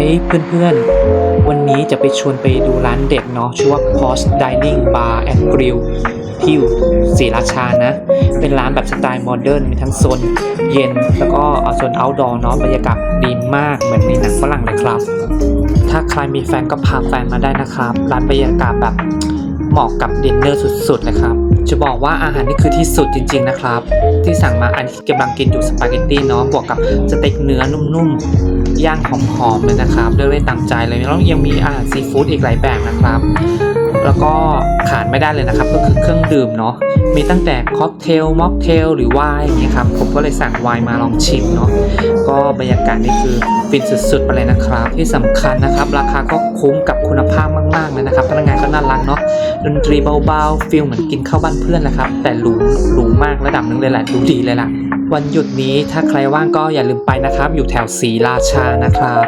เอ้ยเพื่อนๆ วันนี้จะไปชวนไปดูร้านเด็ดเนาะชื่อว่า Post Dining Bar and Grill ที่อยู่ศรีราชานะ เป็นร้านแบบสไตล์โมเดิร์นมีทั้งโซนเย็น แล้วก็โซน outdoor เนาะบรรยากาศดีมากเหมือนในหนังฝรั่งเลยครับ ถ้าใครมีแฟนก็พาแฟนมาได้นะครับ ร้านบรรยากาศแบบเหมาะกับดินเนอร์สุดๆเลยครับ จะบอกว่าอาหารนี่คือที่สุดจริง ๆนะครับ ที่สั่งมาอันที่กำลังกินอยู่สปาเกตตี้เนาะบวกกับสเต็กเนื้อนุ่มๆย่างหอมๆเลยนะครับเลือกได้ตามใจเลยแล้วยังมีอาหารซีฟู้ดอีกหลายแบบนะครับ แล้วก็ขาดไม่ได้เลยนะครับ ก็คือเครื่องดื่มเนาะมีตั้งแต่ค็อกเทลม็อกเทลหรือไวน์อย่างเงี้ยครับผมก็เลยสั่งไวน์มาลองชิมเนาะก็บรรยากาศนี่คือฟินสุดๆไปเลยนะครับ ที่สำคัญนะครับ ราคาก็คุ้มกับคุณภาพมากๆเลยนะครับพนักงาน น่ารักเนาะดนตรีเบาๆฟิลเหมือนกินข้าวบ้านเพื่อนนะครับ แต่หรูหรูมากระดับหนึงเลยแหละดูดีเลยล่ะ วันหยุดนี้ถ้าใครว่างก็อย่าลืมไปนะครับ อยู่แถวศรีราชานะครับ